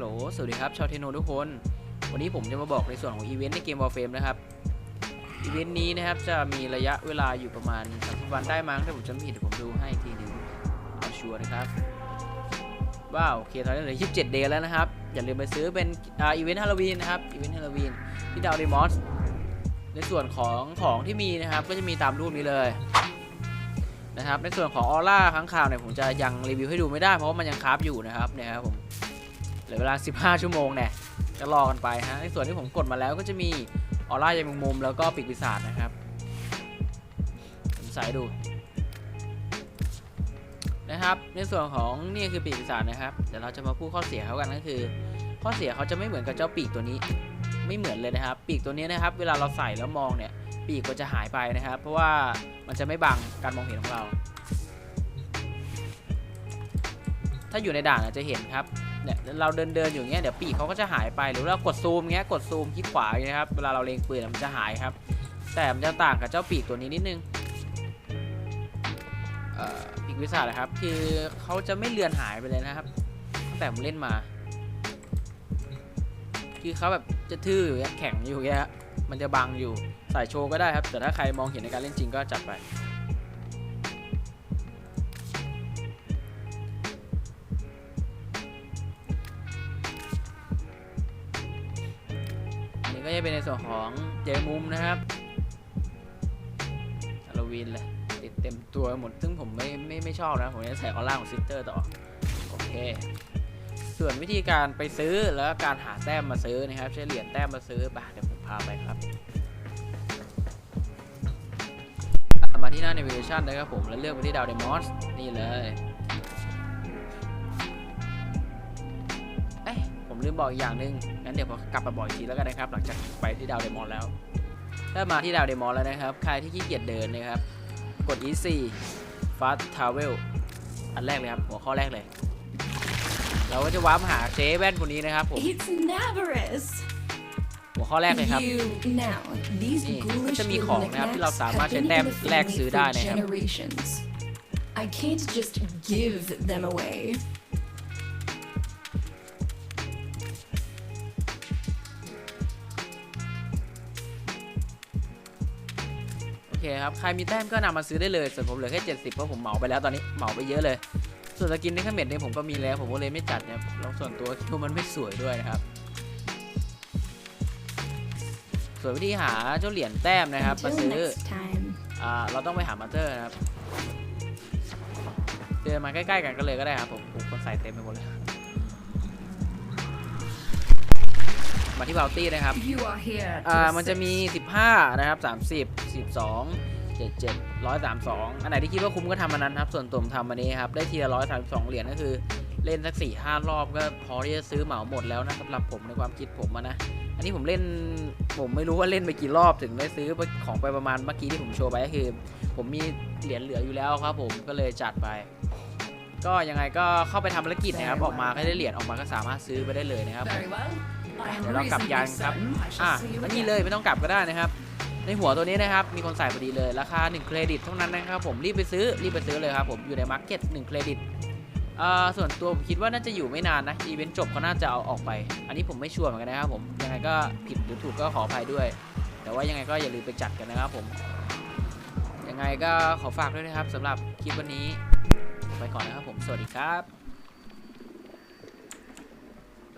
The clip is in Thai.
โหล สวัสดีครับ ชาวเทโนทุกคน วันนี้ผมจะมาบอกในส่วนของอีเวนต์ในเกม Warframe นะครับ อีเวนต์นี้นะครับจะมีระยะเวลาอยู่ประมาณ30วันได้มั้งถ้าผมจำไม่ผิดผมดูให้อีกทีหนึงเอาชัวร์นะครับ ว้าวโอเคตอนนี้เหลือ 27 เดย์แล้วนะครับ อย่าลืมไปซื้อเป็นอ,อีเวนต์ฮาโลวีนนะครับ อีเวนต์ฮาโลวีนที่ดาวเดมอสในส่วนของของที่มีนะครับก็จะมีตามรูปนี้เลยนะครับในส่วนของออร่าค้างคาวเนี่ยผมจะยังรีวิวให้ดูไม่ได้เพราะว่ามันยังคราฟอยู่นะครับเนี่ยครับผม ลือเวลา 15 ชั่วโมงเนี่ยจะรอกันไปฮะในส่วนที่ผมกดมาแล้วก็จะมีออร่ายังมุมแล้วก็ปีกปีศาจนะครับผมใส่ดูนะครับ ในส่วนของนี่คือปีกปีศาจนะครับเดี๋ยวเราจะมาพูดข้อเสียเขากันก็คือ ข้อเสียเขาจะไม่เหมือนกับเจ้าปีกตัวนี้ ไม่เหมือนเลยนะครับ ปีกตัวนี้นะครับ เวลาเราใส่แล้วมองเนี่ย ปีกก็จะหายไปนะครับ เพราะว่ามันจะไม่บังการมองเห็นของเรา ถ้าอยู่ในด่านอาจจะเห็นครับ เนี่ยเราเดินเดินๆอยู่เงี้ยเดี๋ยวปีกเขาก็จะหายไปหรือเรากดซูมเงี้ยกดซูมคลิกขวาอย่างเงี้ยครับเวลาเราเล็งปืนมันจะหายครับ แต่มันจะต่างกับเจ้าปีกตัวนี้นิดนึงปีกวิสานะครับ คือเขาจะไม่เลือนหายไปเลยนะครับตั้งแต่ผมเล่นมา คือเขาแบบจะทื่ออยู่เงี้ยแข็งอยู่อย่เงี้ยมันจะบังอยู่ใส่โชว์ก็ได้ครับ แต่ถ้าใครมองเห็นในการเล่นจริงก็จัดไป นี่ก็จะเป็นในส่วนของเจมุมนะครับฮาโลวีนเลยติดเต็มตัวหมด ซึ่งผมไม่ไม่ไม่ชอบนะ ผมจะใส่ออร่าของซิสเตอร์ต่อ โอเค ส่วนวิธีการไปซื้อแล้วการหาแต้มมาซื้อนะครับ ใช้เหรียญแต้มมาซื้อบ่าเดี๋ยวผมพาไปครับมาที่หน้า navigation นะครับผมแล้วเลือกไปที่ดาวเดมอสนี่เลย ลืมบอกอีกอย่างหนึ่งงั้นเดี๋ยวผมกลับมาบอกอีกทีแล้วกันนะครับ หลังจากไปที่ดาวเดมอนแล้ว ถ้ามาที่ดาวเดมอนแล้วนะครับ ใครที่ขี้เกียจเดินนะครับ กด E4 Fast Travel อันแรกเลยครับ หัวข้อแรกเลย เราก็จะวาร์ปหาเจ๊แว่นคนนี้นะครับผม It's Navarus. หัวข้อแรกเลยครับ You now these นี่ ghoulish จะมีของ little นะครับที่เรา knickknacks สามารถ have ใช้ been แต้ม in the แลก family ซื้อ for ได้นะครับ generations. I can't just give them away. เคครับ ใครมีแต้มก็นำมาซื้อได้เลย ส่วนผมเหลือแค่70เพราะผมเหมาไปแล้วตอนนี้เหมาไปเยอะเลย ส่วนสกินในขมเม็ดเนี่ยผมก็มีแล้ว ผมก็เลยไม่จัดนะครับแล้วส่วนตัวคิดว่ามันไม่สวยด้วยนะครับส่วนวิธีหาเจ้าเหรียญแต้มนะครับมา Until ซื้อ next time. อ่าเราต้องไปหามาสเตอร์นะครับเดินมาใกล้ๆกันก็เลยก็ได้ครับผมผมคนใส่เต็มไปหมดเลย มาที่บาลตี้นะครับ You are here. อ่ามันจะมี 15 นะครับ 30 12 77 132 อันไหนที่คิดว่าคุ้มก็ทำอันนั้นครับ ส่วนตัวผมทำอันนี้ครับ ได้ทีละ132 เหรียญก็คือเล่นสัก 4 5 รอบก็พอที่จะซื้อเหมาหมดแล้วนะสำหรับผมในความคิดผมอะนะ อันนี้ผมเล่นผมไม่รู้ว่าเล่นไปกี่รอบถึงได้ซื้อของไปประมาณเมื่อกี้ที่ผมโชว์ไปก็คือ ผมมีเหรียญเหลืออยู่แล้วครับผมก็เลยจัดไป ก็ยังไงก็เข้าไปทำภารกิจนะครับ ออกมาก็ได้เหรียญออกมาก็สามารถซื้อไปได้เลยนะครับ Very well. I am เดี๋ยวเรากลับ reasonably ยานครับ certain I shall อะ see you แล้วนี่ again. เลยไม่ต้องกลับก็ได้นะครับ ในหัวตัวนี้นะครับ มีคนใส่พอดีเลย ราคา 1 เครดิตเท่านั้นนะครับ ผมรีบไปซื้อ รีบไปซื้อเลยครับ ผมอยู่ในมาร์เก็ต1เครดิตอ่าส่วนตัวผมคิดว่าน่าจะอยู่ไม่นานนะ อีเวนต์จบเขาน่าจะเอาออกไป อันนี้ผมไม่ชัวร์เหมือนกันนะครับ ผม ยังไงก็ผิดหรือถูกก็ขออภัยด้วย แต่ว่ายังไงก็อย่าลืมไปจัดกันนะครับ ผม ยังไงก็ขอฝากด้วยนะครับสำหรับคลิปวันนี้ ไปก่อนนะครับผม สวัสดีครับ